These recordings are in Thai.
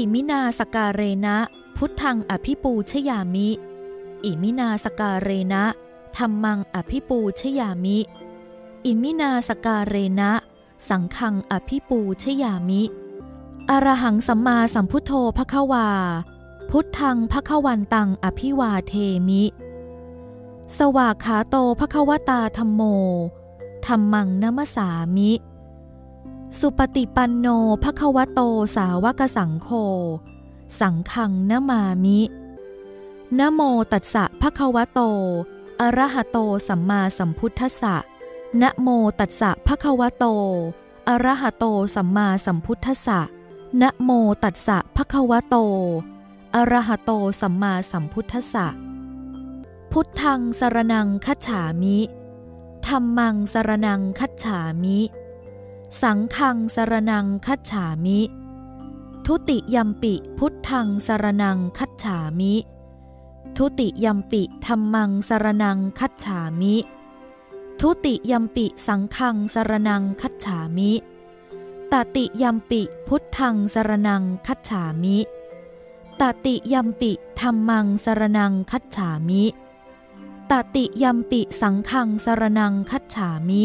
อิมินาสการเรนะ พุทธังอภิปูชยามิ อิมินาสการเรนะธรรมังอภิปูชยามิ อิมินาสการเรนะ สังฆังอภิปูชยามิ อรหังสัมมาสัมพุทโธภควา พุทธังภควันตังอภิวาเทมิ สวากขาโตภควตาธรรมโมธรรมังนมสามิ สุปฏิปันโนภควโตสาวกสังโฆสังฆังนมามินะโมตัสสะภะคะวะโตอะระหะโตสัมมาสัมพุทธัสสะนะโมตัสสะภะคะวะโตอะระหะโตสัมมาสัมพุทธัสสะนะโมตัสสะภะคะวะโตอะระหะโตสัมมาสัมพุทธัสสะ พุทธังสรนังคัจฉามิธัมมังสรนังคัจฉามิ สังฆังสรนังคัจฉามิ ทุติยัมปิพุทธังสรนังคัจฉามิ ทุติยัมปิธรรมังสรนังคัจฉามิ ทุติยัมปิสังฆังสรนังคัจฉามิ ตติยัมปิพุทธังสรนังคัจฉามิ ตติยัมปิธรรมังสรนังคัจฉามิ ตติยัมปิสังฆังสรนังคัจฉามิ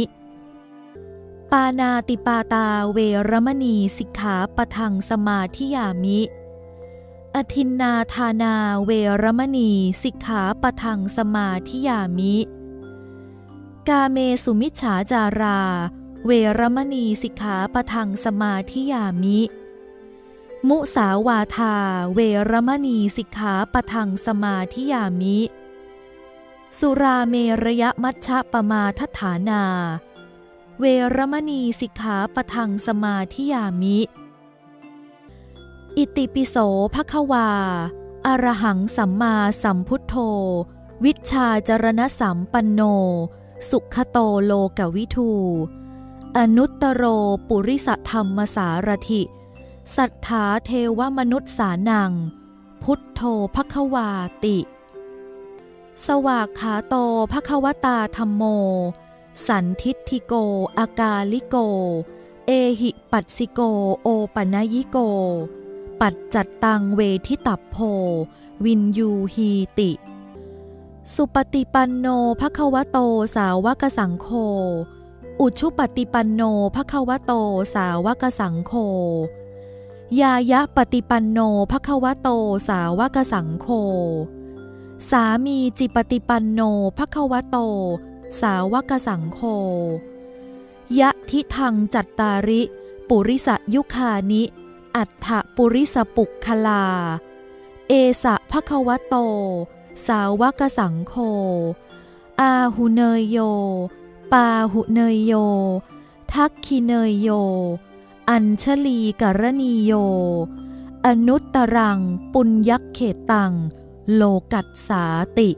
ปานาติปาตาเวรมณีสิกขาปทังสมาธิยามิ อทินนาทานาเวรมณีสิกขาปทังสมาธิยามิ กาเมสุมิฉาจารา เวรมณีสิกขาปทังสมาธิยามิ มุสาวาทาเวรมณีสิกขาปทังสมาธิยามิ สุราเมระยะมัชฌะปมาทฐานา เวรมณีสิกขาปทังสมาธิยามิ อิติปิโสภควา อรหังสัมมาสัมพุทโธ วิชชาจรณสัมปันโน สุขโตโลกวิทู อนุตตโรปุริสธรรมสารถิ สัทธาเทวมนุษย์สานัง พุทโธภควาติ สวากขาโตภควตาธรรมโม สันทิฏฐิโก อากาลิโก เอหิปัสสิโก โอปนยิโก ปัจจัตตังเวทิตัพโพ วินยูฮีติ สุปฏิปันโนภควโตสาวกสังโฆ อุชุปฏิปันโนภควโตสาวกสังโฆ ยายะปฏิปันโนภควโตสาวกสังโฆ สามีจิปฏิปันโนภควโต สาวกสังโฆยะทิทังจัตตาริ ปุริสยุคานิ อัฏฐปุริสปุกคลา เอสะภควโต สาวกสังโฆอาหุเนยโย ปาหุเนยโย ทักคิเนยโย อัญชลีกรณีโย อนุตตรังปุญยักเขตัง โลกัสสาติ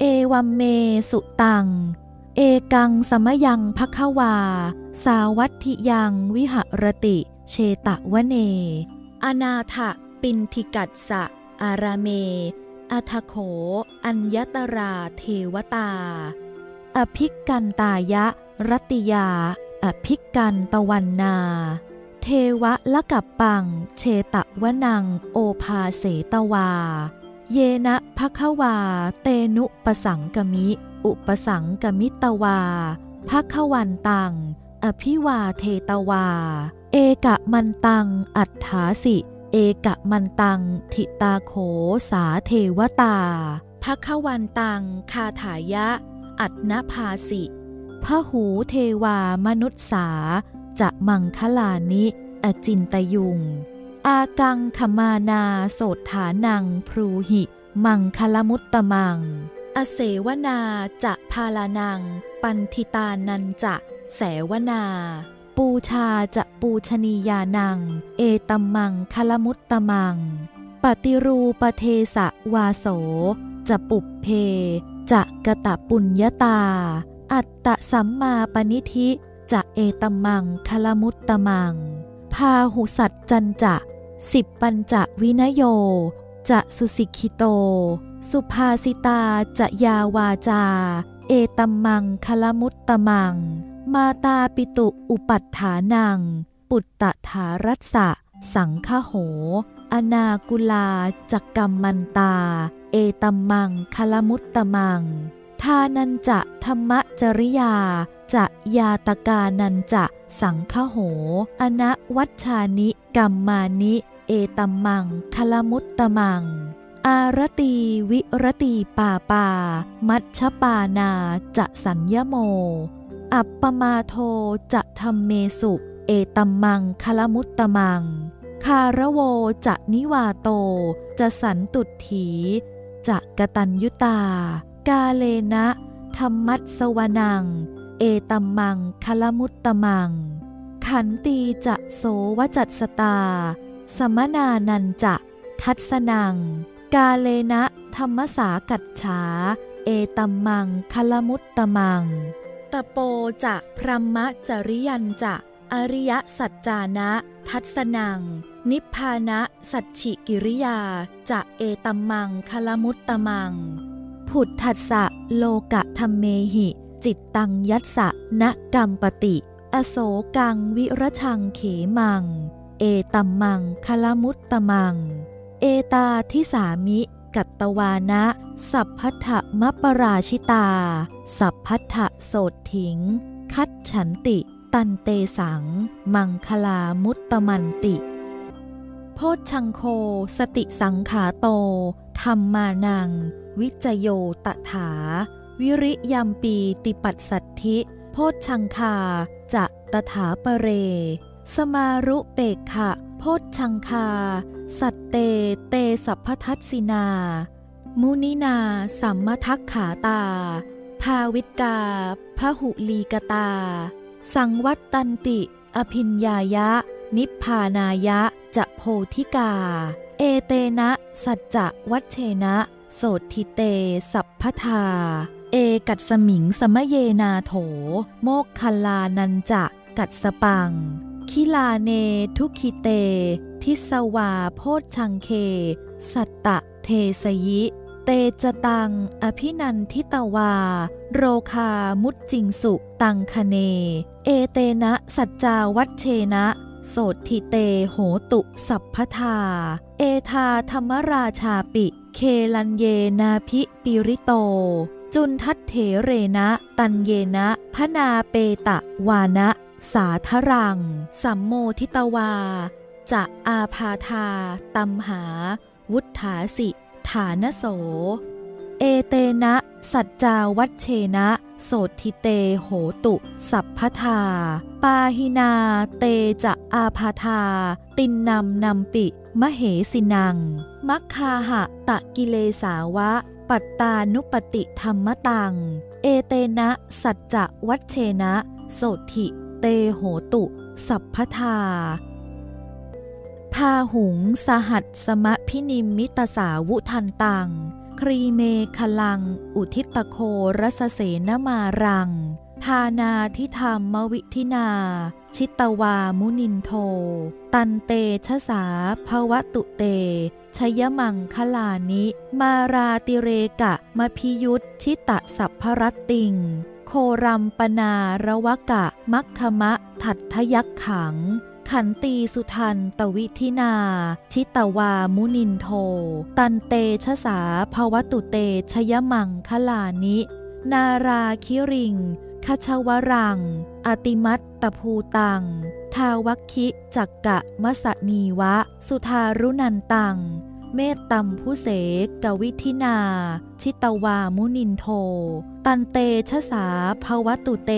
เอวัมเมสุตัง เอกังสมยังภควา สาวัตถิยังวิหรติ เชตะวะเน อนาถปินทิกัสสะ อาราเม อัทโข อัญญตราเทวตา อภิกกันตายะรตติยา อภิกกันตะวันนา เทวะละกับปัง เชตะวะนัง โอภาเสตวา เยนะภควา เตนุปสังกมิ อุปสังกมิตวาภควันตัง อภิวาเทตวา เอกะมันตัง อัฏฐาสิ เอกะมันตัง ทิตาโขสาเทวตาภควันตัง คาถายะ อัตนภาสิพหูเทวามนุษสา จะมังคลานิ อจินตยุง อากังขมานาโสถานังพรูหิ มังคลมุตตมัง อเสวนาจะพาลานัง ปันทิตานันจะแสวนา ปูชาจะปูชนียานัง เอตัมมังคลมุตตมัง ปฏิรูปเทสะวาโส จะปุบเพ จะกะตะปุญญาตา อัตตะสัมมาปณิธิ จะเอตัมมังคลมุตตมัง พาหุสัตจันจะ สิบปัญจวินโย จะสุสิกิโต สุภาสิตาจะยาวาจา เอตัมมังคลมุตตมัง มาตาปิตุอุปัฏฐานัง ปุตตถารัสสะ สังฆโห อนากุลาจักกัมมันตา เอตัมมังคลมุตตมัง ทานันจะธรรมจริยา จะยาตกานันจะสังฆโห อนะวัชานิกัมมานิ เอตัมมังคลมุตตมัง อารตีวิรตีป่าป่า มัชชปานาจะสัญญโม อัปปมาโทจะธรรมเมสุ เอตัมมังคลมุตตมัง คารโวจะนิวาโต จะสันตุถี จะกตัญยุตา กาเลนะธรรมัสสวนัง เอตัมมังคลมุตตมัง ขันตีจะโสวจัตสตา สมนานันจะทัศนัง กาเลนะธรรมสากัจฉา เอตัมมังคลมุตตมังตะโปจะพรหมจริยันจะอริยสัจจานะ ทัศนัง นิพพานะ สัจฉิกิริยา จะเอตัมมังคลมุตตมัง ผุดทัสสะโลกะธรรมเมหิ จิตตังยัสสะนกัมปติ อโศกังวิรชังเขมัง เอตัมมังคลมุตตมัง เอตาทิสามิ กัตตวานะ สัพพัทธมปราชิตา สัพพัทธโสดถิง คัดฉันติ ตันเตสัง มังคลามุตตมันติโพชชังโค สติสังขาโต ธรรมานัง วิจโยตถา วิริยัมปีติปัสสัทธิ โพชชังคา จะตถาปเร สมารุเปกขะ โพชชังคา สัตเตเตสัพพทัสสินา มุนินาสัมมทักขาตา ภาวิตกาพหุลีกตา สังวัตตันติ อภิญญายะ นิพพานายะ จะโพธิกา เอเตนะ สัจจะวัชเชนะ โสทิเต สัพพทา เอกัดสมิงสมเยนาโถ โมกคลานันจะ กัดสปัง คิลาเนทุคิเต ทิสวาโพชชังเค สัตตะเทสยิ เตจตัง อภินันทิตวา โรคามุจจิงสุ ตังคเน เอเตนะสัจจาวัชเชนะโสทิเตโหตุสัพพทา เอธาธรรมราชาปิ เคลันเยนาพิปิริโต จุนทัตเถเรนะ ตันเยนะ พนาเปตะวานะ สาทรัง สัมโมทิตวา จะอาพาธาตัมหา วุฒาสิ ฐานโส เอเตนะ สัจจาวัชเชนะ โสทิเตโหตุ สัพพทา ปาหินา เตจะอาพาธา ตินนำนำปิ มเหสินัง มัคคาหะตะกิเลสาวะ ปัตตานุปติธรรมตัง เอเตนะ สัจจะวัชเชนะ โสทิเตโหตุ สัพพทาพาหุงสหัสสมะพินิมมิตสาวุทันตัง ครีเมคลัง อุทิตโครสเสนมารังานาทิธรรมวิธินา ชิตวามุนินโท ตันเตชะสาภวตุเต ชยมังคลานิ มาราติเรกะมพิยุตชิตะสัพพรตติง โครัมปนาระวกะ มัคคมะทัตทยักขัง ขันตีสุทันตวิธินา ชิตวามุนินโท ตันเตชะสาภวตุเต ชยมังคลานิ นาราคิริง คชวรัง อติมัตตภูตัง ทาวัคคิจักกะมะสะนีวะ สุทารุนันตัง เมตตัมผู้เสกกวิธินา ชิตวามุนินโท ตันเตชะสาภวตุเต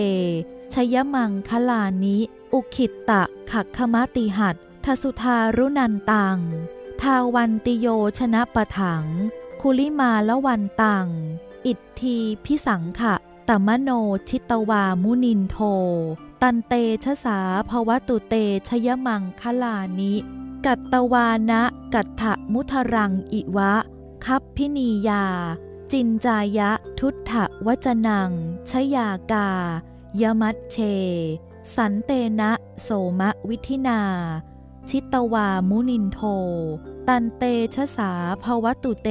ชยมังคลานิ อุคิตตะขักขมติหัดทสุทารุนันตัง ทาวันติโยชนะปะถัง คุลิมาละวันตัง อิทธีพิสังขะ ตมโนชิตวามุนินโท ตันเตชะสาภวตุเตชยมังคลานิ กัตตวานะกัตถมุทรังอิวะ คัพพินียา จินจายะทุตถวจนัง ชยากา ยมัตเช สันเตนะโสมะวิธินา ชิตวามุนินโท ตันเตชะสาภวตุเต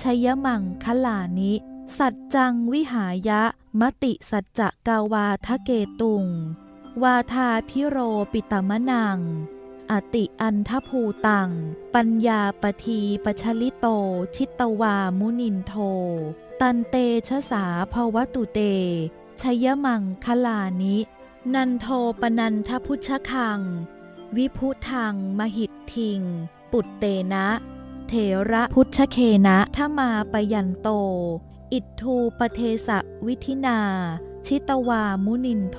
ชยมังคลานิ สัจจังวิหายะ มติสัจจะกาวาทะเกตุง วาทาพิโรปิตมะนัง อติอันทภูตัง ปัญญาปทีปชลิโต ชิตตวามุนินโท ตันเตชะสาภวตุเตชยมังคลานิ นันโทปนันทพุชคัง วิพุทังมหิตทิง ปุตเตนะ เถระพุชเคนะทมาปยันโต อิทธูปเทสะวิธินา ชิตวามุนินโท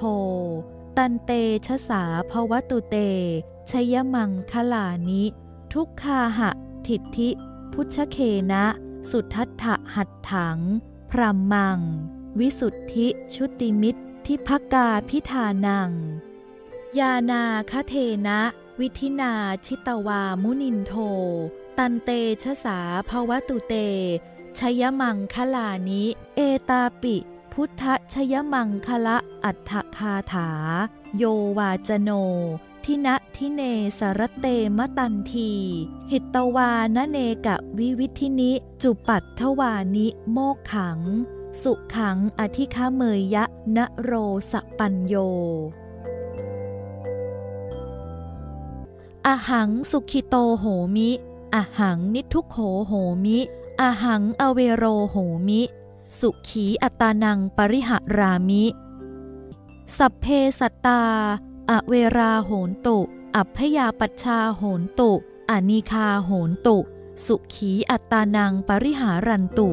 ตันเตชะสาภวตุเต ชยมังคลานิ ทุกคาหะ ทิฏฐิพุชเคนะ สุทัตถะหัตถัง พรัมมัง วิสุทธิชุติมิตรทิภกาพิธานัง ยานาคเทนะ วิธินาชิตวามุนินโท ตันเตชะสาภวตุเต ชยมังคลานิ เอตาปิ พุทธชยมังคละอัฏฐคาถา โยวาจโน ทินะทิเนสรเตมตันที หิตตวานเนกะวิวิธินิ จุปัตถวานิโมกขัง สุขังอธิคาเมยยะนโรสปัญโยอหังสุขิโตโหมิ อหังนิทุกโขโหมิ อหังอเวโรโหมิ สุขีอัตานังปริหารามิ สัพเพสัตตา อเวราโหนตุ อัพยาปัชชาโหนตุอานิคาโหนตุ สุขีอัตตานังปริหารันตุ